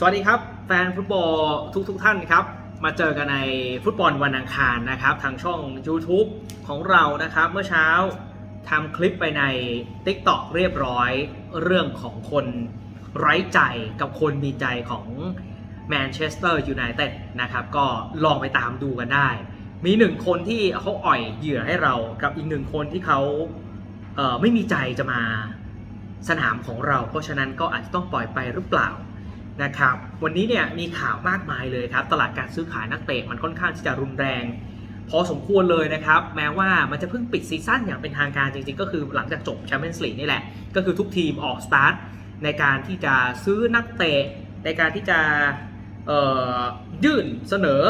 สวัสดีครับ แฟนฟุตบอลทุกทุกๆท่านครับ มาเจอกันในฟุตบอลวันอังคารนะครับ ทางช่อง YouTube ของเรานะครับ เมื่อเช้าทำคลิปไปใน TikTok เรียบร้อย เรื่องของคนไร้ใจกับคนมีใจของแมนเชสเตอร์ยูไนเต็ดนะครับ ก็ลองไปตามดูกันได้ มีหนึ่งคนที่เขาอ่อยเหยื่อให้เรากับอีกหนึ่งคนที่เขาเไม่มีใจจะมาสนามของเรา เพราะฉะนั้นก็อาจจะต้องปล่อยไปหรือเปล่า นะครับวันนี้เนี่ยมีข่าวมากมายเลยครับ ตลาดการซื้อขายนักเตะมันค่อนข้างที่จะรุนแรง พอสมควรเลยนะครับ แม้ว่ามันจะเพิ่งปิดซีซั่นอย่างเป็นทางการจริงๆ ก็คือหลังจากจบแชมเปี้ยนส์ลีกนี่แหละ ก็คือทุกทีมออกสตาร์ทในการที่จะซื้อนักเตะ ในการที่จะยื่นเสนอ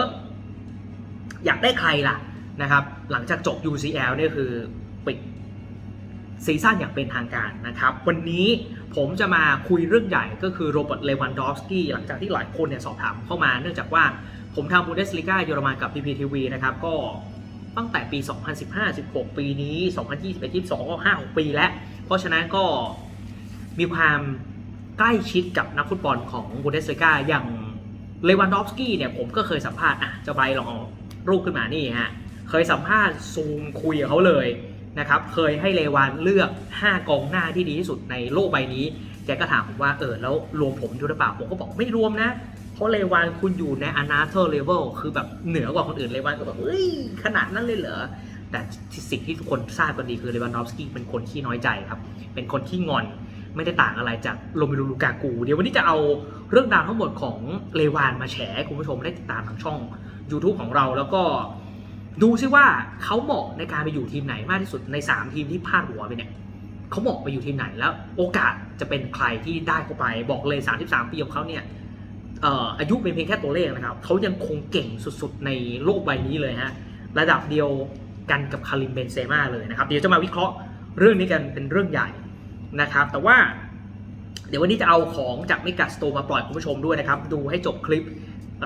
อยากได้ใครล่ะนะครับ หลังจากจบ UCL เนี่ยคือปิดซีซั่นอย่างเป็นทางการนะครับ วันนี้ ผมจะมาคุยเรื่องใหญ่ก็คือโรเบิร์ตเลวันดอฟสกี้หลังจากที่หลายคนเนี่ยสอบถามเข้ามาเนื่องจากว่าผมทำบูเดสลิก้าเยอรมันกับ PPTV นะครับก็ตั้งแต่ปี 2015-16 ปีนี้ 2021-22 ก็ 5-6 ปีแล้ว เพราะฉะนั้นก็มีความใกล้ชิดกับนักฟุตบอลของบูเดสลิก้าอย่างเลวันดอฟสกี้เนี่ยผมก็เคยสัมภาษณ์อะจะไปลองรูปขึ้นมานี่ฮะเคยสัมภาษณ์ซูมคุยกับเขาเลย นะครับเคยให้เลวานเลือก 5 กองหน้าที่ดีที่สุดในโลกใบนี้ แกก็ถามผมว่าเออแล้วรวมผมด้วยหรือเปล่า ผมก็บอกไม่รวมนะ เพราะเลวานคุณอยู่ใน another level คือแบบเหนือกว่าคนอื่นเลวานก็แบบเฮ้ยขนาดนั้นเลยเหรอแต่สิ่งที่ทุกคนทราบกันดีคือเลวานดอฟสกี้เป็นคนขี้น้อยใจครับ เป็นคนขี้งอนไม่ได้ต่างอะไรจากโรเมโลลูกากู เดี๋ยววันนี้จะเอาเรื่องราวทั้งหมดของเลวานมาแฉคุณผู้ชมได้ติดตามทางช่อง YouTube ของเราแล้วก็ ดูซิว่าเขาเหมาะในการไปอยู่ทีมไหนมากที่สุดใน 3 ทีมที่พลาดหัวไปเนี่ยเขาเหมาะไปอยู่ทีมไหนแล้ว โอกาสจะเป็นใครที่ได้เข้าไปบอกเลย 33 ปีของเขาเนี่ยเอ่ออายุเป็นเพียงแค่ตัวเลขนะครับเขายังคงเก่งสุดๆ ในโลกใบนี้เลยฮะระดับเดียวกันกับคาริมเบนเซม่าเลยนะครับ เดี๋ยวจะมาวิเคราะห์เรื่องนี้กันเป็นเรื่องใหญ่นะครับ แต่ว่าเดี๋ยววันนี้จะเอาของจากไมิกัสโตมาปล่อยคุณผู้ชมด้วยนะครับ ดูให้จบคลิป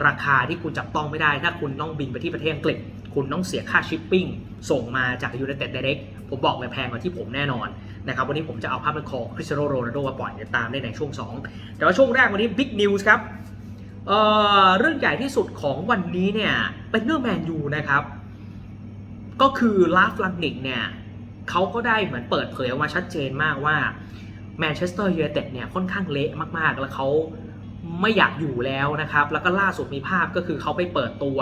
ราคาที่คุณจับต้องไม่ได้ ถ้าคุณต้องบินไปที่ประเทศอังกฤษ คุณต้องเสียค่าชิปปิ้งส่งมาจาก United Direct ผมบอกเลยแพงกว่าที่ผมแน่นอนนะครับวันนี้ผมจะเอาภาพเป็นของคริสเตียโนโรนัลโดมาปล่อยตามได้ในช่วง 2 แต่ว่าช่วงแรกวันนี้บิ๊กนิวส์ครับเเรื่องใหญ่ที่สุดของวันนี้เนี่ยเป็นเรื่องแมนยูนะครับ ก็คือลาฟลังนิกเนี่ยเขาก็ได้เหมือนเปิดเผยออกมาชัดเจนมากว่าแมนเชสเตอร์ยูไนเต็ดเนี่ยค่อนข้างเละมากๆ แล้วเขาไม่อยากอยู่แล้วนะครับ แล้วก็ล่าสุดมีภาพก็คือเขาไปเปิดตัว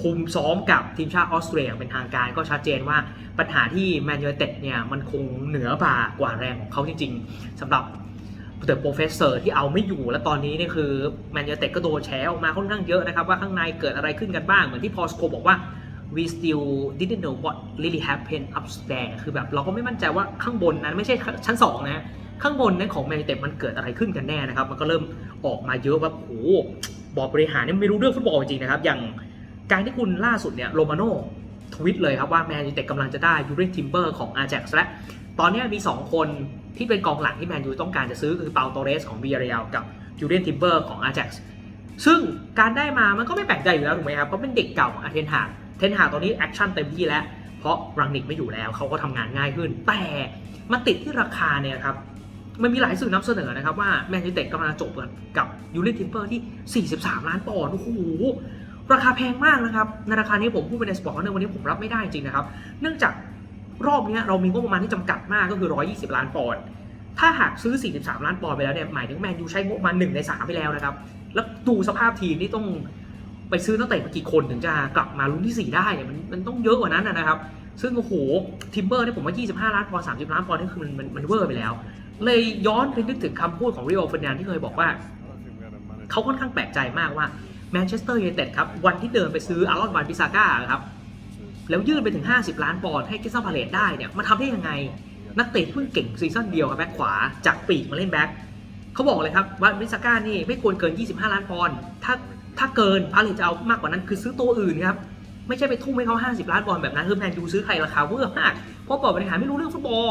คุมซ้อมกับทีมชาติออสเตรียอย่างเป็นทางการก็ชัดเจนว่าปัญหาที่แมนยูเต็ดเนี่ยมันคงเหนือบ่ากว่าแรงของเขาจริง ๆสำหรับเดอะโปรเฟสเซอร์ที่เอาไม่อยู่และตอนนี้เนี่ยคือแมนยูเต็ดก็โดนแฉออกมาค่อนข้างเยอะนะครับ ว่าข้างในเกิดอะไรขึ้นกันบ้าง เหมือนที่พอสโคบอกว่า we still didn't know what really happened upstairs คือแบบเราก็ไม่มั่นใจว่าข้างบนนั้นไม่ใช่ชั้น 2 นะ ข้างบนนั้นของแมนยูเต็ดมันเกิดอะไรขึ้นกันแน่นะครับ มันก็เริ่มออกมาเยอะว่าโอ้โหบอร์ดบริหารเนี่ยไม่รู้เรื่องฟุตบอลจริงนะครับ อย่าง การที่คุณล่าสุดเนี่ยโรมาโน่ทวิตเลยครับว่าแมนยูเต็ดกำลังจะได้ยูเรนทิมเบอร์ของอาแจ็กซ์และตอนนี้มี 2 คนที่เป็นกองหลังที่แมนยูต้องการจะซื้อคือเปาโตเรสของบีเรียลกับยูเรนทิมเบอร์ของอาแจ็กซ์ซึ่งการได้มามันก็ไม่แปลกใจอยู่แล้วถูกไหมครับเพราะเป็นเด็กเก่าของอาเทนฮากเทนฮากตอนนี้แอคชั่นเต็มที่แล้ว เพราะรังนิกไม่อยู่แล้วเขาก็ทำงานง่ายขึ้น แต่มาติดที่ราคาเนี่ยครับมันมีหลายสื่อนำเสนอนะครับว่าแมนยูเต็ดกำลังจบกับยูเรนทิมเบอร์ที่ 43 ล้านปอนด์โอ้โห ราคาแพงมากนะครับในราคานี้ผมพูดไปในสปอร์ตเนอร์วันนี้ผมรับไม่ได้จริงนะครับ เนื่องจากรอบนี้เรามีงบประมาณที่จำกัดมากก็คือ 120 ล้านปอนด์ถ้าหากซื้อ 43 ล้านปอนด์ไปแล้วเนี่ยหมายถึงแมนยูใช้งบประมาณ1ใน 3 ไปแล้วนะครับ แล้วดูสภาพทีมนี่ต้องไปซื้อตั้งแต่กี่คนถึงจะกลับมาลุ้นที่ 4 ได้เนี่ยมันมันต้องเยอะกว่านั้นนะครับ ซึ่งโอ้โหทิมเบอร์เนี่ยผมว่า 25 ล้านปอนด์30 ล้านปอนด์นี่คือมันมันมันเวอร์ไปแล้ว เลยย้อนไปนึกถึงคำพูดของริโอเฟอร์นันที่เคยบอกว่าเขาค่อนข้างแปลกใจมากว่า มนเชสเตอร์ยูไนเต็ดครับวันที่เดินไปซื้ออารอนวันบิซาก้าครับแล้วยื่นไปถึง 50 ล้านปอนด์ให้กิซซัมพาเลตได้เนี่ยมันทำได้ยังไง นักเตะเพิ่งเก่งซีซั่นเดียวครับแบ็คขวาจากปีกมาเล่นแบ็คเขาบอกเลยครับว่าบิซาก้านี่ไม่ควรเกิน 25 ล้านปอนด์ถ้าถ้าเกินพาเลตจะเอามากกว่านั้นคือซื้อตัวอื่นครับไม่ใช่ไปทุ่มให้เขา 50 ล้านปอนด์แบบนั้นคือแมนยูซื้อใครราคาเวอร์มากเพราะบอร์ดบริหารไม่รู้เรื่องฟุตบอล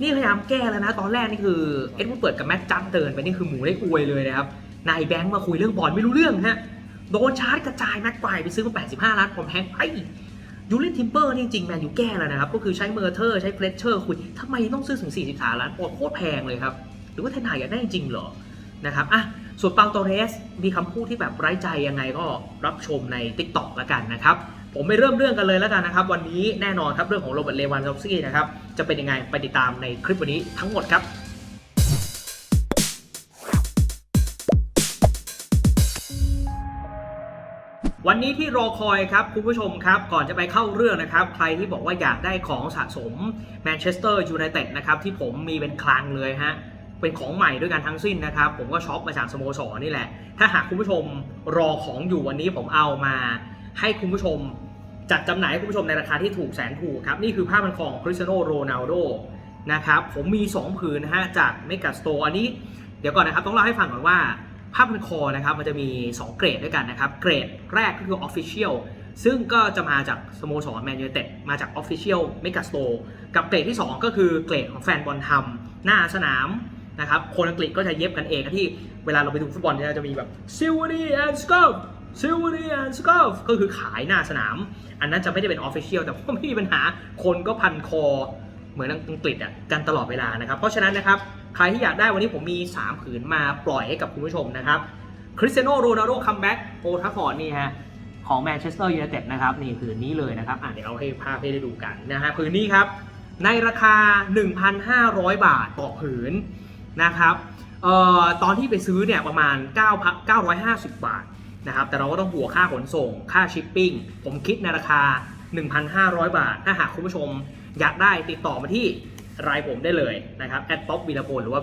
นี่พยายามแก้แล้วนะตอนแรกนี่คือเอ็ดวูดเปิดกับแม็กจัดเดินไปนี่คือหมูได้อวยเลยนะครับนายแบงค์มาคุยเรื่องบอลไม่รู้เรื่องฮะ โดนชาร์จกระจายแม็กไกวไปซื้อมา85 ล้านปอนด์แพงไปยูรินทิมเปอร์นี่จริงๆแมนยูแก้แล้วนะครับ ก็คือใช้เมอร์เทอร์ใช้เฟลเชอร์คุยทำไมต้องซื้อถึง 43 ล้านปอนด์โคตรแพงเลยครับ หรือว่าเทนหายอยากได้จริงเหรอนะครับอะส่วนเปาโตเรสมีคำพูดที่แบบไร้ใจยังไงก็รับชมใน Tik t o อกล้วกันนะครับ ผมไปเริ่มเรื่องกันเลยแล้วกันนะครับ วันนี้แน่นอนครับเรื่องของโรเบิร์ตเลวานดอฟสกี้นะครับ จะเป็นยังไงไปติดตามในคลิปวันนี้ทั้งหมดครับ วันนี้ที่รอคอยครับคุณผู้ชมครับ ก่อนจะไปเข้าเรื่องนะครับ ใครที่บอกว่าอยากได้ของสะสมแมนเชสเตอร์ยูไนเต็ดนะครับที่ผมมีเป็นคลังเลยฮะเป็นของใหม่ด้วยกันทั้งสิ้นนะครับ ผมก็ช็อปมาจากสโมสรนี่แหละ ถ้าหากคุณผู้ชมรอของอยู่วันนี้ผมเอามา ให้คุณผู้ชมจัดจำหน่ายให้คุณผู้ชมในราคาที่ถูกแสนถูกครับ นี่คือผ้าพันคอของคริสเตียโนโรนัลโดนะครับผมมี 2 ผืนนะฮะจากเมกาสโตอันนี้ เดี๋ยวก่อนนะครับต้องเล่าให้ฟังก่อนว่า ผ้าพันคอนะครับมันจะมี 2 เกรดด้วยกันนะครับ เกรดแรกก็คือ Official ซึ่งก็จะมาจากสโมสรแมนยูเต็ดมาจาก Official m e g a Store กับเกรดที่ 2 ก็คือเกรดของแฟนบอลทำหน้าสนามนะครับคนอังกฤษก็จะเย็บกันเองที่เวลาเราไปดูฟุตบอลเนี่ยจะมีแบบ Silvery and Scuff Silvery and Scuff ก็คือขายหน้าสนาม อันนั้นจะไม่ได้เป็น Official แต่ว่าไม่มีปัญหาคนก็พันคอเหมือนอังกฤษอะกันตลอดเวลานะครับ เพราะฉะนั้นนะครับ ใครที่อยากได้วันนี้ผมมี 3 ผืนมาปล่อยให้กับคุณผู้ชมนะครับคริสเตียโนโรนัลโดคัมแบ็กโอทัฟฟอร์ดนี่ฮะของแมนเชสเตอร์ยูไนเต็ดนะครับนี่ผืนนี้เลยนะครับอะเดี๋ยวเอาให้ภาพให้ได้ดูกันนะฮะผืนนี้ครับ ในราคา 1,500 บาทต่อผืนนะครับเอ่อตอนที่ไปซื้อเนี่ยประมาณ 9 950 บาทนะครับแต่เราก็ต้องบวกค่าขนส่งค่าชิปปิ้ง ผมคิดในราคา 1,500 บาท ถ้าหากคุณผู้ชมอยากได้ติดต่อมาที่ รายผมได้เลยนะครับแอดป๊อปวีรพลหรือว่า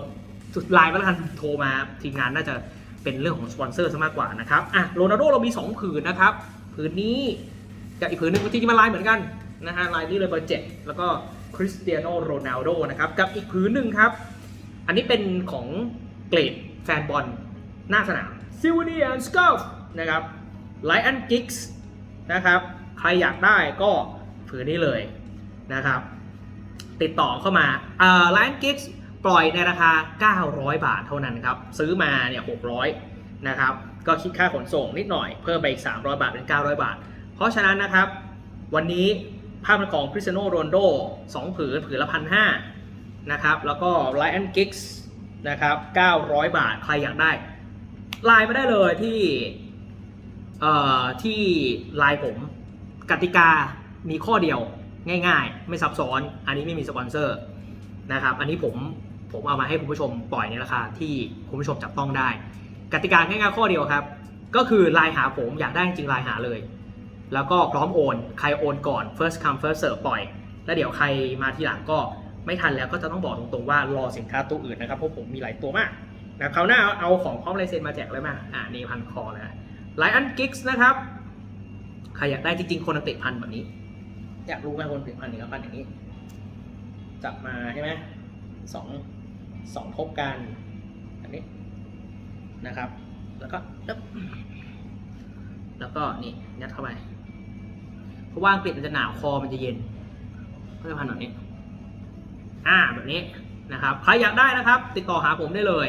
สุดไลน์ก็แล้วกันโทรมาทีมงานน่าจะเป็นเรื่องของสปอนเซอร์ซะมากกว่านะครับอะโรนัลโดเรามี 2 ผืนนะครับ ผืนนี้กับอีกผืนหนึงจริงๆมันลายเหมือนกันนะฮะลายนี้เลยเบอร์เจ็ดแล้วก็คริสเตียโนโรนัลโดนะครับกับอีกผืนหนึ่งครับ อันนี้เป็นของเกรดแฟนบอลหน้าสนามซิวเนียนสกอฟนะครับไลออนกิกส์นะครับ ใครอยากได้ก็ผืนนี้เลยนะครับ ติดต่อเข้ามาไลออนกิ๊กส์ปล่อยในราคา 900 บาทเท่านั้นครับ ซื้อมาเนี่ย600 นะครับ ก็คิดค่าขนส่งนิดหน่อย เพิ่มไปอีก 300 บาทเป็น 900 บาท เพราะฉะนั้นนะครับ วันนี้ภาพนของคริสเตียโนโรนโด2ผืนผืนละพันห้านะครับ แล้วก็ Lion Gigs นะครับ 900 บาท ใครอยากได้ ไลน์มาได้เลยที่ เอ่อ ที่ไลน์ผม กติกามีข้อเดียว ง่ายๆ ไม่ซับซ้อน อันนี้ไม่มีสปอนเซอร์นะครับ อันนี้ผมผมเอามาให้คุณผู้ชมปล่อยในราคาที่คุณผู้ชมจับต้องได้ กติกาง่ายๆข้อเดียวครับ ก็คือไลน์หาผมอยากได้จริงไลน์หาเลย แล้วก็พร้อมโอน ใครโอนก่อน first come first serve ปล่อย แล้วเดี๋ยวใครมาทีหลังก็ไม่ทันแล้วก็จะต้องบอกตรงๆว่ารอสินค้าตัวอื่นนะครับเพราะผมมีหลายตัวมากนะคราวหน้าเอาของพร้อมลายเซ็นมาแจกเลยมาอ่านี่พันคอแล้วไลอันกิกส์นะครับใครอยากได้จริงๆคนอังกฤษพันแบบนี้ อยากรู้ไหมคนอังกฤษพันนี่ก็พันอย่างนี้ จับมาใช่ไหมสองสองทบกันอันนี้นะครับ แล้วก็ปึ๊บแล้วก็นี่ยัดเข้าไปเพราะว่างกฤษมันจะหนาวคอมันจะเย็นก็จะพันแบบนี้ อ่าแบบนี้นะครับใครอยากได้นะครับ ติดต่อหาผมได้เลย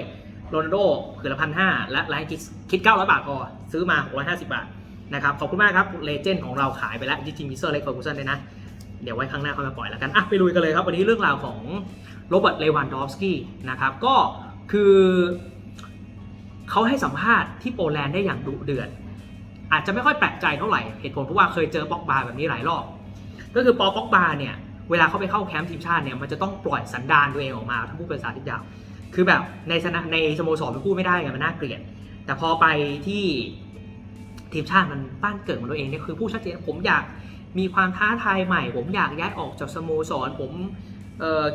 โรนโดคือละพันห้าและไลน์คิดคิด900บาทพอซื้อมา650บาท นะครับขอบคุณมากครับเลเจนด์ของเราขายไปแล้วจริงๆมีเซอร์เล็กเฟอร์กูสันด้วยนะเดี๋ยวไว้ครั้งหน้าค่อยมาปล่อยแล้วกันอะไปลุยกันเลยครับ วันนี้เรื่องราวของโรเบิร์ตเลวันดอฟสกี้นะครับก็คือเขาให้สัมภาษณ์ที่โปแลนด์ได้อย่างดุเดือด อาจจะไม่ค่อยแปลกใจเท่าไหร่เหตุผลเพราะว่าเคยเจอป็อกบาแบบนี้หลายรอบ ก็คือปอป็อกบาเนี่ยเวลาเขาไปเข้าแคมป์ทีมชาติเนี่ยมันจะต้องปล่อยสันดานตัวเองออกมาถ้าพูดเป็นภาษาที่ยาวคือแบบในสนในสโมสรมันพูดไม่ได้ไงมันน่าเกลียด แต่พอไปที่ ทีมชาติมันบ้านเกิดของตัวเองเนี่ยคือพูดชัดเจนผมอยากมีความท้าทายใหม่ ผมอยากย้ายออกจากสโมสรผม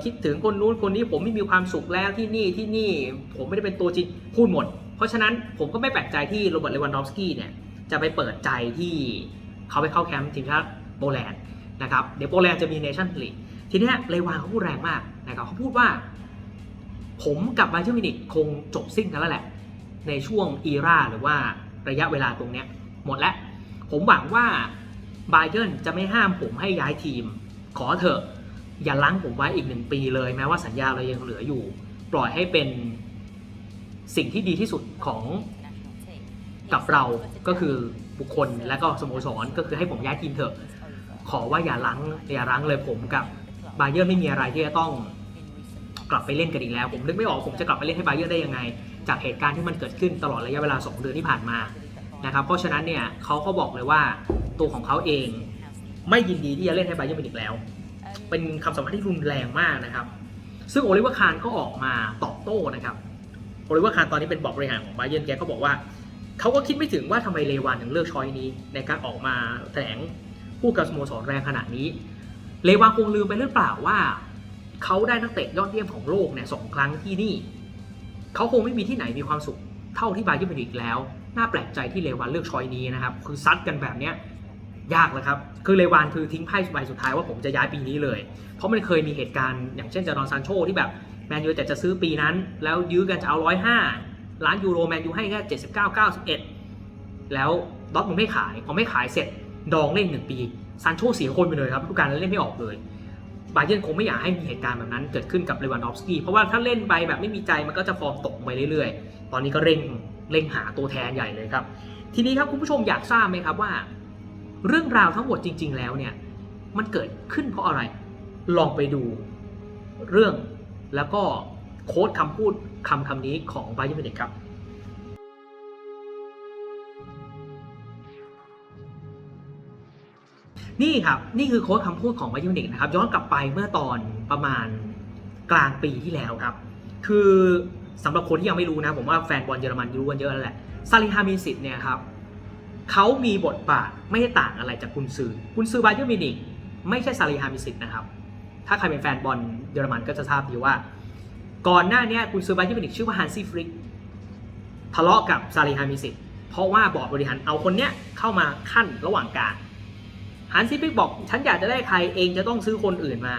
คิดถึงคนนู้นคนนี้ผมไม่มีความสุขแล้วที่นี่ที่นี่ผมไม่ได้เป็นตัวจริงพูดหมด เพราะฉะนั้นผมก็ไม่แปลกใจที่โรเบิร์ตเลวันดอฟสกี้เนี่ยจะไปเปิดใจที่เขาไปเข้าแคมป์ทีมชาติโปแลนด์นะครับเดี๋ยวโปแลนด์จะมีเนชั่นลีกทีนี้เลวานเขาพูดแรงมากนะครับเขาพูดว่า ผมกับบาเยอร์มินิกคงจบสิ้นกันแล้วแหละ ในช่วงอีราหรือว่าระยะเวลาตรงเนี้ย มดแล้ว ผมหวังว่าบาเยอร์นจะไม่ห้ามผมให้ย้ายทีม ขอเถอะ อย่าล้างผมไว้อีกหนึ่งปีเลย แม้ว่าสัญญาเรายังเหลืออยู่ ปล่อยให้เป็นสิ่งที่ดีที่สุดของกับเราก็คือบุคคลและก็สโมสรก็คือให้ผมย้ายทีมเถอะ ขอว่าอย่าล้างอย่าล้างเลยผมกับบาเยอร์นไม่มีอะไรที่จะต้องกลับไปเล่นกันอีกแล้ว ผมนึกไม่ออกผมจะกลับไปเล่นให้บาเยอร์นได้ยังไง จากเหตุการณ์ที่มันเกิดขึ้นตลอดระยะเวลา 2 เดือนที่ผ่านมา นะครับ เพราะฉะนั้นเนี่ยเขาก็บอกเลยว่าตัวของเขาเองไม่ยินดีที่จะเล่นให้ไบเยิร์นมิวนิกแล้ว เป็นคำสัมภาษณ์ที่รุนแรงมากนะครับ ซึ่งโอลิเวอร์คานก็ออกมาตอบโต้นะครับ โอลิเวอร์คานตอนนี้เป็นบอร์ดบริหารของไบเยิร์นแกก็บอกว่าเขาก็คิดไม่ถึงว่าทำไมเลวานถึงเลือกช้อยนี้ ในการออกมาแถลงพูดกับสโมสรแรงขนาดนี้ เลวานคงลืมไปหรือเปล่าว่าเขาได้นักเตะยอดเยี่ยมของโลกเนี่ยสองครั้งที่นี่ เขาคงไม่มีที่ไหนมีความสุขเท่าที่บาเยิร์นมิวนิกแล้ว น่าแปลกใจที่เลวานเลือกช้อยนี้นะครับ คือซัดกันแบบเนี้ยยากเลยครับ คือเลวานคือทิ้งไพ่ใบสุดท้ายว่าผมจะย้ายปีนี้เลย เพราะมันเคยมีเหตุการณ์อย่างเช่นจารอนซานโชที่แบบแมนยูแต่จะซื้อปีนั้น แล้วยื้อกันจะเอาร้อยห้าล้านยูโรแมนยูให้แค่เจ็ดสิบเก้าเก้าสิบเอ็ดแล้วดอทมึงไม่ขายพอไม่ขายเสร็จดองเล่นหนึ่งปีซานโชเสียคนไปเลยครับทุกการเล่นไม่ออกเลยบาเยิร์นคงไม่อยากให้มีเหตุการณ์แบบนั้นเกิดขึ้นกับเลวันดอฟสกี้เพราะว่าถ้าเล่นไปแบบไม่มีใจมันก็จะฟอร์มตกไปเรื่อยๆ ตอนนี้ก็เร่ง เร่งหาตัวแทนใหญ่เลยครับ ทีนี้ครับคุณผู้ชมอยากทราบไหมครับว่า เรื่องราวทั้งหมดจริง ๆ แล้วเนี่ยมันเกิดขึ้นเพราะอะไร ลองไปดูเรื่องแล้วก็โค้ดคำพูดคำคำนี้ของไบเยอร์มิวนิกครับ นี่ครับ นี่คือโค้ดคำพูดของไบเยอร์มิวนิกนะครับ ย้อนกลับไปเมื่อตอนประมาณกลางปีที่แล้วครับ คือ สำหรับคนที่ยังไม่รู้นะ ผมว่าแฟนบอลเยอรมันรู้กันเยอะแล้วแหละซาลิฮามิสิตเนี่ยครับเขามีบทบาทไม่ได้ต่างอะไรจากกุนซือกุนซือบาเยอร์มินิกไม่ใช่ซาลิฮามิสิตนะครับ ถ้าใครเป็นแฟนบอลเยอรมันก็จะทราบดีว่า ก่อนหน้านี้กุนซือบาเยอร์มินิกชื่อว่าฮันซี่ฟริกทะเลาะกับซาลิฮามิสิตเพราะว่าบอร์ดบริหารเอาคนเนี้ยเข้ามาขั้นระหว่างกลางฮันซี่ฟริกบอก ฉันอยากจะได้ใครเองจะต้องซื้อคนอื่นมา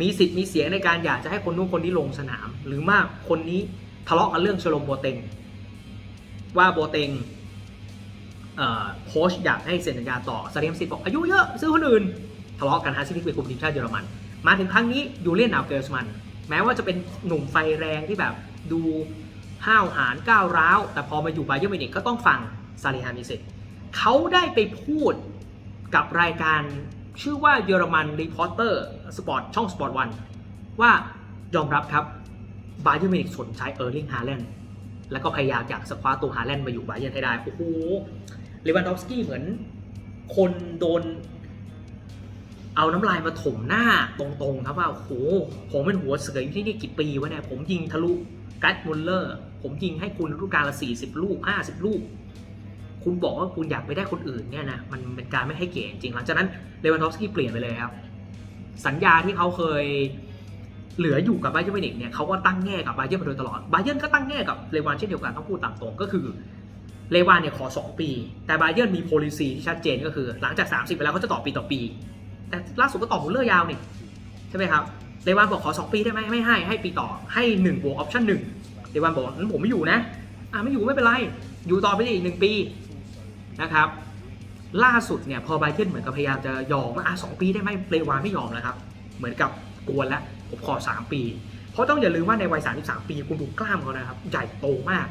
มีสิทธิ์มีเสียงในการอยากจะให้คนนู้นคนนี้ลงสนาม หรือมากคนนี้ทะเลาะกันเรื่องชโลมโบเตงว่าโบเตงเอ่อโค้ชอยากให้เซ็นสัญญาต่อซาเลียมซิตบอกอายุเยอะซื้อคนอื่น ทะเลาะกันฮาซิฟิกไปคุมทีมชาติเยอรมัน มาถึงครั้งนี้ยูเลียนอัลเกลสมัน แม้ว่าจะเป็นหนุ่มไฟแรงที่แบบดูห้าวหาญก้าวร้าว แต่พอมาอยู่ไบเยอร์มิวนิกก็ต้องฟังซาลิฮามิเซตเขาได้ไปพูดกับรายการ ชื่อว่าเยอรมันรีพอร์เตอร์สปอร์ตช่องสปอร์ตวันว่ายอมรับครับไบเยอร์มิวนิกสนใจเออร์ลิงฮาแลนด์แล้วก็พยายามอยากสควาตัวฮาแลนด์มาอยู่ไบเยอร์ให้ได้ โอ้โหเลวันดอฟสกี้เหมือนคนโดน เอาน้ำลายมาถมหน้าตรงๆ ครับว่า โอ้โห ผมเป็นหัวเสืออยู่ที่นี่กี่ปีวะเนี่ย ผมยิงทะลุกัตมุลเลอร์ ผมยิงให้คุณฤดูกาลละ 40 ลูก 50 ลูก คุณบอกว่าคุณอยากไปได้คนอื่นเนี่ยนะมันเป็นการไม่ให้เกียรติจริงหลังจากนั้นเลวันดอฟสกี้เปลี่ยนไปเลยครับ สัญญาที่เขาเคยเหลืออยู่กับไบเยิร์มิวนิกเนี่ยเขาก็ตั้งแง่กับไบเยิร์มาโดยตลอดไบเยิร์ก็ตั้งแง่กับเลวานเช่นเดียวกันต้องพูดตามตรงก็คือเลวานเนี่ยขอ 2 ปี แต่ไบเยิร์มี policy ที่ชัดเจนก็คือ หลังจาก 30 ไปแล้วเขาจะต่อปีต่อปี แต่ล่าสุดก็ต่อมุลเลอร์ยาวนี่ใช่ไหมครับเลวานบอกขอ 2 ปีได้ไหมไม่ให้ให้ปีต่อให้1บวกออปชั่นหนึ่งเลวานบอกนั้นผมไม่อยู่นะอ่าไม่อยู่ไม่เป็นไรอยู่ต่อไปอีกหนึ่งปี นะครับ ล่าสุดเนี่ยพอบาเยนเหมือนกับพยายามจะยอมว่าอะสองปีได้ไหมเลวานไม่ยอมแล้วครับ เหมือนกับกวนแล้วผมขอ 3 ปี เพราะต้องอย่าลืมว่าในวัย 33 ปีคุณดูกล้ามเขานะครับ ใหญ่โตมาก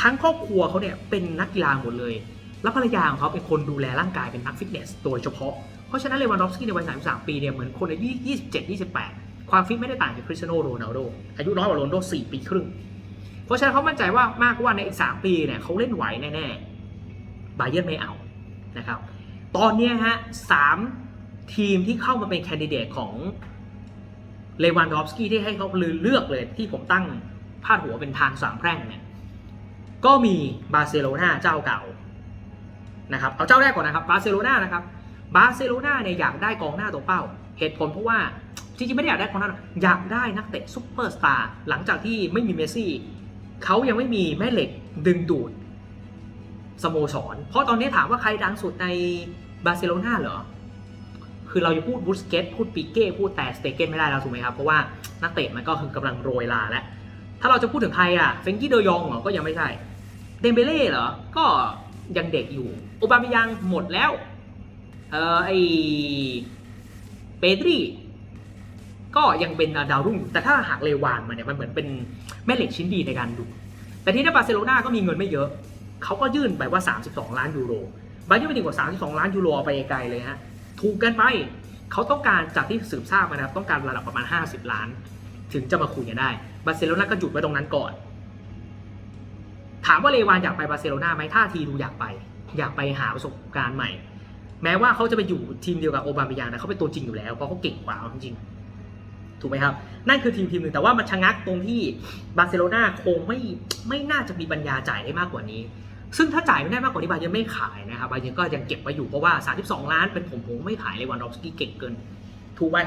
ทั้งครอบครัวเขาเนี่ยเป็นนักกีฬาหมดเลย แล้วภรรยาของเขาเป็นคนดูแลร่างกายเป็นนักฟิตเนสโดยเฉพาะ เพราะฉะนั้นเลวานดอฟสกี้ในวัย 33 ปีเนี่ยเหมือนคนอายุ 27 28 ความฟิตไม่ได้ต่างจากคริสเตียโนโรนัลโดอายุน้อยกว่าโรนัลโด4ปีครึ่ง เพราะฉะนั้นเขามั่นใจว่ามากว่าในอีก 3 ปีเนี่ยเขาเล่นไหวแน่ๆ บาเยิร์ไม่เอานะครับ ตอนนี้ฮะสามทีมที่เข้ามาเป็นแคนดิเดตของเลวานดอฟสกี้ที่ให้เขาเลือกเลยที่ผมตั้งพาดหัวเป็นทางสามแพร่งเนี่ยก็มีบาร์เซโลนาเจ้าเก่านะครับเอาเจ้าแรกก่อนนะครับบาร์เซโลนานะครับบาร์เซโลนาเนี่ยอยากได้กองหน้าตัวเป้า เหตุผลเพราะว่าจริงๆไม่ได้อยากได้กองหน้าอกอยากได้นักเตะซุปเปอร์สตาร์หลังจากที่ไม่มีเมสซี่เขายังไม่มีแม่เหล็กดึงดูด สโมสร เพราะตอนนี้ถามว่าใครดังสุดในบาร์เซโลนาเหรอ คือเราจะพูดบูสเกตพูดปิเก้พูดแต่สเตเกนไม่ได้แล้วถูกไหมครับ เพราะว่านักเตะมันก็คือกำลังโรยลาแล้ว ถ้าเราจะพูดถึงใครอะเฟรงกี้เดยองเหรอ ก็ยังไม่ใช่ เดมเบเล่เหรอ ก็ยังเด็กอยู่ โอบามิยังหมดแล้ว เออไอเปดรีก็ยังเป็นดาวรุ่งอยู่แต่ถ้าหากเลวานมาเนี่ยมันเหมือนเป็นแม่เหล็กชิ้นดีในการดู แต่ที่ในบาร์เซโลนาก็มีเงินไม่เยอะ เขาก็ยื่นไปว่า 32 ล้านยูโรบาเยิร์นไปถึงกว่า32 ล้านยูโรเอาไปไกลเลยฮะถูกกันไปเขาต้องการจากที่สืบทราบมานะครับต้องการระดับประมาณ 50 ล้าน ถึงจะมาคุยกันได้บาร์เซโลนาก็หยุดไว้ตรงนั้นก่อน ถามว่าเลวานอยากไปบาร์เซโลนาไหมท่าทีดูอยากไป อยากไปหาประสบการณ์ใหม่ แม้ว่าเขาจะไปอยู่ทีมเดียวกับโอบาเมยางแต่เขาเป็นตัวจริงอยู่แล้วเพราะเขาเก่งกว่าเอาจริงถูกไหมครับ นั่นคือทีมทีมหนึ่งแต่ว่ามันชะงักตรงที่บาร์เซโลนาคงไม่ไม่น่าจะมีปัญญาจ่ายได้มากกว่านี้ ซึ่งถ้าจ่ายไม่ได้มากกว่านี้บาเยร์นไม่ขายนะครับบาเยร์นก็ยังเก็บไว้อยู่เพราะว่า 32 ล้านเป็นผมผมไม่ขายเลยวันดอฟสกี้เก่งเกิน ถูกไหม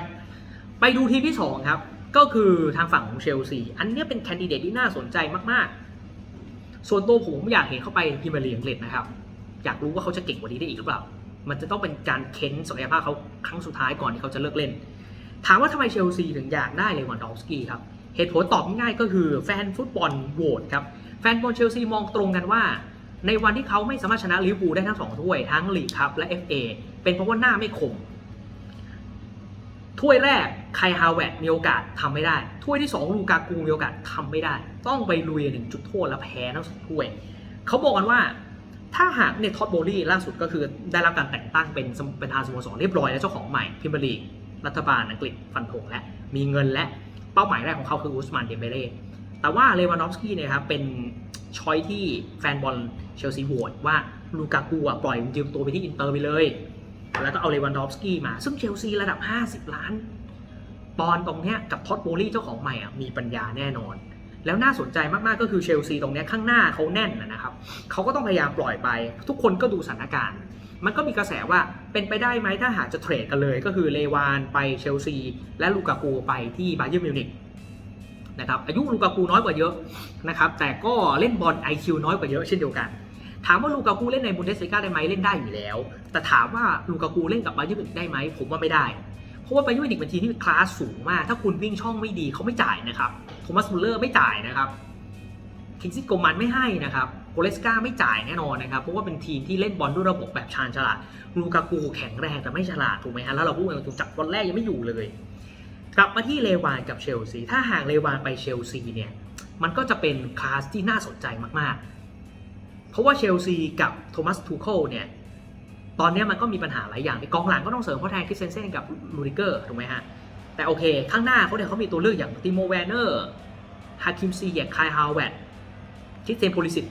ไปดูทีมที่ 2 ครับ ก็คือทางฝั่งของเชลซี อันเนี้ยเป็นแคนดิเดตที่น่าสนใจมากๆ ส่วนตัวผมอยากเห็นเข้าไปพรีเมียร์ลีกอังกฤษนะครับ อยากรู้ว่าเขาจะเก่งกว่านี้ได้อีกหรือเปล่า มันจะต้องเป็นการเค้นศักยภาพเขาครั้งสุดท้ายก่อนที่เขาจะเลิกเล่น ถามว่าทำไมเชลซีถึงอยากได้เลวันดอฟสกี้ครับ เหตุผลตอบง่ายๆก็คือแฟนฟุตบอลโหวตครับ แฟนบอลเชลซีมองตรงกันว่า ในวันที่เขาไม่สามารถชนะลิเวอร์พูลได้ทั้งสองถ้วยทั้งลีกครับและ FA เป็นเพราะว่าหน้าไม่คม ถ้วยแรกไคฮาวเวตมีโอกาสทำไม่ได้ ถ้วยที่ 2 ลูกากูมีโอกาสทำไม่ได้ ต้องไปลุยหนึ่งจุดโทษแล้วแพ้ทั้งสองถ้วย เขาบอกกันว่าถ้าหากเนี่ยท็อตโบลี่ล่าสุดก็คือได้รับการแต่งตั้งเป็นประธานสโมสรเรียบร้อยแล้วเจ้าของใหม่พิมเบร์ลีกรัฐบาลอังกฤษฟันธงและมีเงินและเป้าหมายแรกของเขาคืออุสมานเดมเบเล่แต่ว่าเลวานอฟสกี้เนี่ยครับเป็นช้อยที่แฟนบอล เชลซีโหวตว่าลูกากูอะปล่อยยืมตัวไปที่อินเตอร์ไปเลย แล้วก็เอาเลวันดอฟสกี้มา ซึ่งเชลซีระดับ 50 ล้าน ปอนด์ตรงเนี้ยกับท็อตโบลี่เจ้าของใหม่อะมีปัญญาแน่นอน แล้วน่าสนใจมากๆก็คือเชลซีตรงเนี้ยข้างหน้าเขาแน่นนะนะครับเขาก็ต้องพยายามปล่อยไป ทุกคนก็ดูสถานการณ์ มันก็มีกระแสว่าเป็นไปได้ไหมถ้าหากจะเทรดกันเลย ก็คือเลวานไปเชลซี และลูกากูไปที่บาเยิร์นมิวนิก นะครับอายุลูกากูน้อยกว่าเยอะนะครับแต่ก็เล่นบอล IQ น้อยกว่าเยอะเช่นเดียวกัน ถามว่าลูกากูเล่นในบุนเดสลิก้าได้ไหมเล่นได้อยู่แล้ว แต่ถามว่าลูกากูเล่นกับบาเยิร์นมิได้ไหมผมว่าไม่ได้ เพราะว่าบาเยิร์นมิวนิกเป็นทีมที่คลาสสูงมาก ถ้าคุณวิ่งช่องไม่ดีเขาไม่จ่ายนะครับโทมัสมุลเลอร์ไม่จ่ายนะครับคิงซี่โกมันไม่ให้นะครับโกเลสกาไม่จ่ายแน่นอนนะครับเพราะว่าเป็นทีมที่เล่นบอลด้วยระบบแบบชาญฉลาดลูกากูแข็งแรงแต่ไม่ฉลาดถูกไหมฮะแล้วเราพูดกันตรงจับบอลแรกยังไม่อยู่เลย กลับมาที่เลวานกับเชลซี ถ้าห่างเลวานไปเชลซีเนี่ยมันก็จะเป็นคลาสที่น่าสนใจมากๆ เพราะว่าเชลซีกับโทมัสทูเคิลเนี่ยตอนนี้มันก็มีปัญหาหลายอย่างในกองหลังก็ต้องเสริมเพราะแทนคริสเซนเซนกับลูริเกอร์ถูกไหมฮะ แต่โอเค ข้างหน้าเขาเนี่ยเขามีตัวเลือกอย่างติโมแวนเนอร์ฮาคิมซีแยกคายฮาวเวตคิดเซนโพลิสิต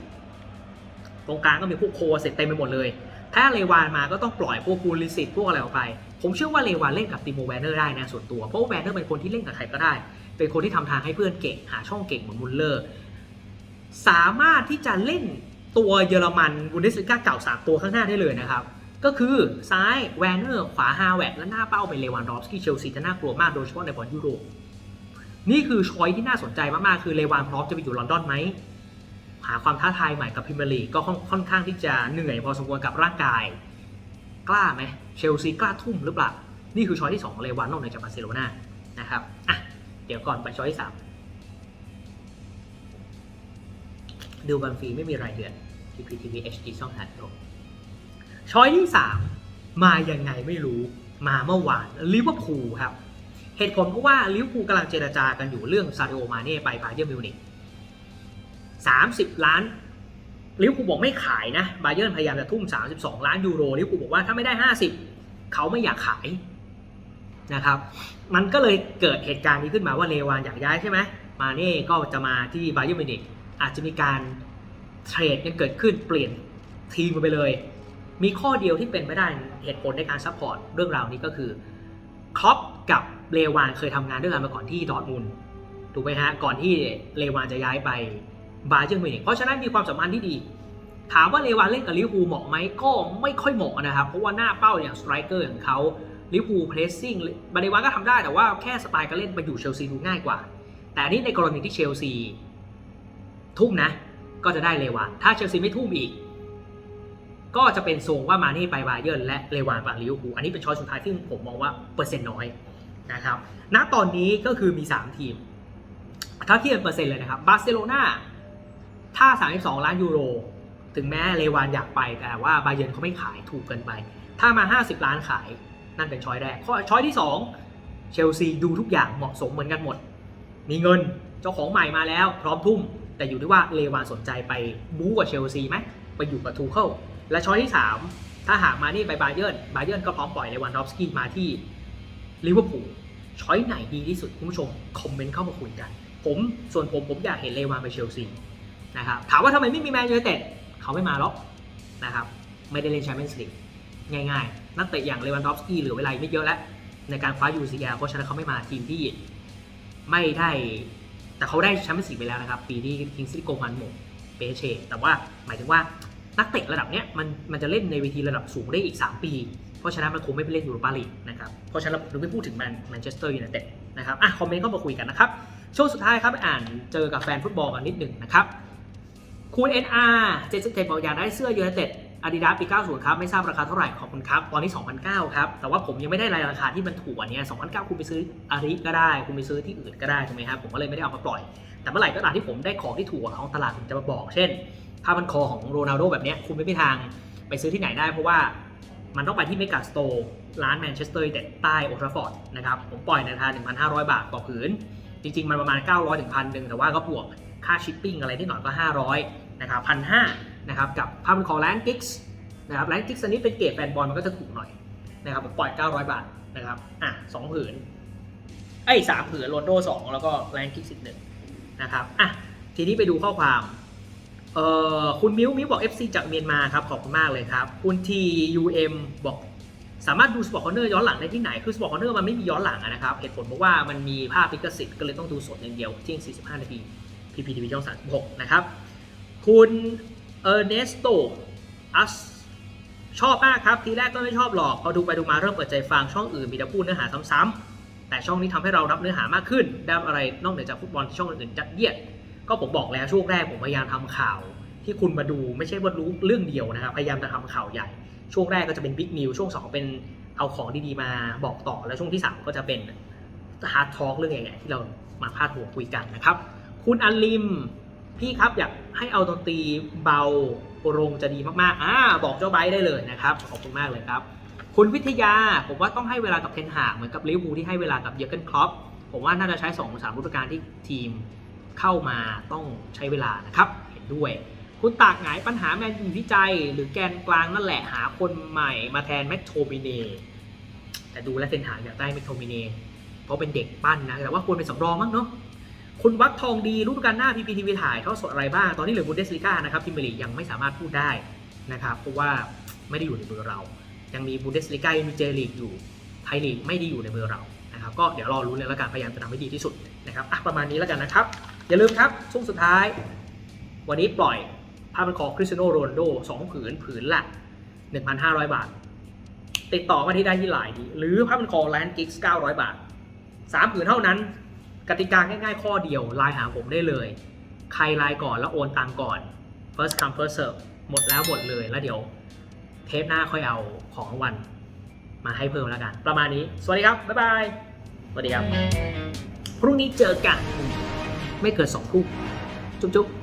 ตรงกลางก็มีพวกโคเสร็จเต็มไปหมดเลย ถ้าเลวานมาก็ต้องปล่อยพวกโพลิสิตพวกอะไรออกไป ผมเชื่อว่าเลวานเล่นกับติโมแวนเนอร์ได้นะส่วนตัวเพราะแวนเนอร์เป็นคนที่เล่นกับใครก็ได้ เป็นคนที่ทำทางให้เพื่อนเก่งหาช่องเก่งเหมือนมุลเลอร์สามารถที่จะเล่นตัวเยอรมันบุนเดสลิก้าเก่าสามตัวข้างหน้าได้เลยนะครับก็คือซ้ายแวนเนอร์ขวาฮาวเวตและหน้าเป้าเป็นเลวานดอฟสกี้เชลซีจะน่ากลัวมากโดยเฉพาะในบอลยุโรปนี่คือช้อยที่น่าสนใจมากๆคือเลวานพร้อมจะไปอยู่ลอนดอนไหม หาความท้าทายใหม่กับพรีเมียร์ลีก็ค่อนข้างที่จะเหนื่อยพอสมควรกับร่างกาย กล้าไหมเชลซีกล้าทุ่มหรือเปล่า นี่คือช้อยที่2ของเลวานนอกเหนือจากบาร์เซโลนานะครับอะเดี๋ยวก่อนไปช้อยที่3ดูบันฟรีไม่มีรายเดือน TPTV HD ช่องทางโลกช้อยที่ 3 มายังไงไม่รู้มาเมื่อวานลิเวอร์พูลครับ เหตุผลเพราะว่าลิเวอร์พูลกำลังเจรจากันอยู่เรื่องซาดิโอมาเน่ไปบาเยิร์นมิวนิก 30 ล้านลิวอร์พูบอกไม่ขายนะบาเยิร์นพยายามจะทุ่ม 32 ล้านยูโรลิวอร์พูบอกว่าถ้าไม่ได้ 50 เขาไม่อยากขายนะครับ มันก็เลยเกิดเหตุการณ์นี้ขึ้นมาว่าเลวานอยากย้ายใช่ไหมมาเน่ก็จะมาที่บาเยิร์นมิวนิกอาจจะมีการเทรดกันเกิดขึ้นเปลี่ยนทีมไปเลย มีข้อเดียวที่เป็นไม่ได้เหตุผลในการซัพพอร์ตเรื่องราวนี้ก็คือครอปกับเลวานเคยทำงานด้วยกันมาก่อนที่ดอร์ทมุนถูกไหมฮะก่อนที่เลวานจะย้ายไป บาเยิร์นมิวนิกเพราะฉะนั้นมีความสัมพันธ์ที่ดี ถามว่าเลวานเล่นกับลิเวอร์พูลเหมาะไหมก็ไม่ค่อยเหมาะนะครับ เพราะว่าหน้าเป้าอย่างสไตรเกอร์ของเขาลิเวอร์พูลเพรสซิ่งบาเดวานก็ทำได้แต่ว่าแค่สไตล์การเล่นไปอยู่เชลซีดูง่ายกว่า แต่นี้ในกรณีที่เชลซีทุ่มนะ ก็จะได้เลวานถ้าเชลซีไม่ทุ่มอีก ก็จะเป็นทรงว่ามาเน่ไปบาเยิร์นและเลวานไปลิเวอร์พูลอันนี้เป็นช้อยสุดท้ายที่ผมมองว่าเปอร์เซ็นต์น้อยนะครับ ณตอนนี้ก็คือมี 3 ทีม ถ้าเทียบเปอร์เซ็นต์เลยนะครับ บาร์เซโลนา ถ้า 32 ล้านยูโร ถึงแม้เลวานอยากไปแต่ว่าบาเยิร์นเขาไม่ขายถูกเกินไป ถ้ามา 50 ล้านขายนั่นเป็นช้อยแรกข้อช้อยที่ 2 เชลซีดูทุกอย่างเหมาะสมเหมือนกันหมด มีเงินเจ้าของใหม่มาแล้ว พร้อมทุ่ม แต่อยู่ที่ว่าเลวานสนใจไปบู๊กับเชลซีไหมไปอยู่กับทูเคิลและช้อยที่ 3 ถ้าหากมานี่ไปบาเยิร์นบาเยิร์นก็พร้อมปล่อยเลวานดอฟสกี้มาที่ลิเวอร์พูลช้อยไหนดีที่สุดคุณผู้ชมคอมเมนต์เข้ามาคุยกัน ผมส่วนผมผมอยากเห็นเลวานไปเชลซี นะครับถามว่าทำไมไม่มีแมนยูไนเต็ดเขาไม่มาหรอกนะครับไม่ได้เล่นแชมเปี้ยนส์ลีกง่ายๆ นักเตะอย่างเลวันดอฟสกี้เหลือเวลาไม่เยอะแล้ว ในการคว้า UCL เพราะฉะนั้นเขาไม่มาทีมที่ไม่ได้แต่เขาได้แชมเปี้ยนส์ลีกไปแล้วนะครับ ปีที่คิงส์ลีโกมันหมงเปเชแต่ว่าหมายถึงว่านักเตะระดับเนี้ยมันมันจะเล่นในเวทีระดับสูงได้อีก 3 ปี เพราะฉะนั้นมันคงไม่ไปเล่นยูโรปาลีกนะครับเพราะฉะนั้นเราไม่พูดถึงแมนแมนเชสเตอร์ยูไนเต็ดนะครับอะคอมเมนต์เข้ามาคุยกันนะครับช่วงสุดท้ายครับอ่านเจอกับแฟนฟุตบอลกันนิดหนึ่งนะครับ คุณ NR 77บอกอยากได้เสื้อยูไนเต็ดอาดิดาสปี 90 ครับ ไม่ทราบราคาเท่าไหร่ขอบคุณครับ ตอนนี้ 2,009 ครับ แต่ว่าผมยังไม่ได้รายราคาที่มันถูกกว่านี้2,009 คุณไปซื้ออาริก็ได้ คุณไปซื้อที่อื่นก็ได้ถูกไหมครับ ผมก็เลยไม่ได้เอามาปล่อย แต่เมื่อไหร่ก็ตามที่ผมได้ของที่ถูกกว่าท้องตลาดผมจะมาบอก เช่นผ้าพันคอของโรนัลโดแบบนี้คุณไม่มีทางไปซื้อที่ไหนได้ เพราะว่ามันต้องไปที่เมกาสโตร์ร้านแมนเชสเตอร์ยูไนเต็ดใต้โอทราฟอร์ดนะครับผมปล่อยในราคา1,500 บาทต่อผืน จริง ๆ มันประมาณ 900ถึงพันหนึ่งแต่ว่าก็บวกค่าชิปปิ้งอะไรนิดหน่อยก็ 500 นะครับพันห้านะครับกับภาพของแลนกิกส์นะครับแลนกิกส์อันนี้เป็นเกรดแฟนบอลมันก็จะถูกหน่อยนะครับปล่อย 900 บาทนะครับอะสองผืนไอ้ยสามผืนโรนโดสองแล้วก็แลนกิกส์อีกหนึ่งนะครับอะทีนี้ไปดูข้อความเอ่อคุณมิวมิวบอก FC จากเมียนมาครับขอบคุณมากเลยครับ คุณ TUM บอกสามารถดูสปอร์ตคอนเนอร์ย้อนหลังได้ที่ไหน คือสปอร์ตคอนเนอร์มันไม่มีย้อนหลังอะนะครับ เหตุผลเพราะว่ามันมีภาพลิขสิทธิ์ก็เลยต้องดูสดอย่างเดียวเที่ยง45 นาที PPTV ช่อง36 นะครับ คุณเออร์เนสโตอัสชอบมากครับ ทีแรกก็ไม่ชอบหรอก พอดูไปดูมาเริ่มเปิดใจฟังช่องอื่นมีแต่พูดเนื้อหาซ้ำๆแต่ช่องนี้ทำให้เรารับเนื้อหามากขึ้นได้อะไรนอกเหนือจากฟุตบอลที่ช่องอื่นจัดเยียด ก็ผมบอกแล้วช่วงแรกผมพยายามทำข่าว ที่คุณมาดูไม่ใช่ว่ารู้เรื่องเดียวนะครับ พยายามจะทำข่าวใหญ่ ช่วงแรกก็จะเป็นบิ๊กนิวช่วง 2 เป็นเอาของดีๆมาบอกต่อแล้วช่วงที่ 3 ก็จะเป็นฮาร์ดทอล์กเรื่องใหญ่ๆที่เรามาพาดหัวคุยกันนะครับ คุณอันลิม พี่ครับอยากให้เอาดนตรีเบาลงจะดีมากๆอ่าบอกเจ้าไบได้เลยนะครับ ขอบคุณมากเลยครับ คุณวิทยาผมว่าต้องให้เวลากับเทนหากเหมือนกับลิเวอร์พูลที่ให้เวลากับเยอร์เกนครอปผมว่าน่าจะใช้2อสามฤดูกาลที่ทีมเข้ามาต้องใช้เวลานะครับ เห็นด้วย คุณตากหงายปัญหาแมนยูวิจัยหรือแกนกลางนั่นแหละหาคนใหม่มาแทนแมคโทมิเนแต่ดูแลเทนหากอยากได้แมคโทมิเนเพราะเป็นเด็กปั้นนะแต่ว่าควรเป็นสำรองมั้งเนาะ คุณวัดทองดีฤดูกาลหน้า PPTV ถ่ายทอดสดอะไรบ้าง ตอนนี้เหลือบูเดสลิก้านะครับพิมเบลียังไม่สามารถพูดได้นะครับเพราะว่าไม่ได้อยู่ในมือเรา ยังมีบูเดสลิก้ายังมีเจลีกอยู่ไทยลีกไม่ได้อยู่ในมือเรานะครับก็เดี๋ยวรอรู้นเลยแล้วกันพยายามจะทำให้ดีที่สุดนะครับอะประมาณนี้แล้วกันนะครับ อย่าลืมครับช่วงสุดท้าย วันนี้ปล่อยผ้าพันคอคริสเตียโนโรนโดสองผืนผืนละ 1,500 บาท ติดต่อมาที่ได้ที่ไลน์ดีหรือผ้าพันคอแลนด์กิกส์900 บาท 3 ผืนเท่านั้น กติกาง่ายๆ ข้อเดียวไลน์หาผมได้เลย ใครไลน์ก่อนแล้วโอนตังก่อน first come first serve หมดแล้วหมดเลยแล้วเดี๋ยว เทปหน้าค่อยเอาของรางวัลมาให้เพิ่มแล้วกัน ประมาณนี้ สวัสดีครับ บ๊ายบาย สวัสดีครับ พรุ่งนี้เจอกัน ไม่เกินสองทุ่มจุ๊บๆ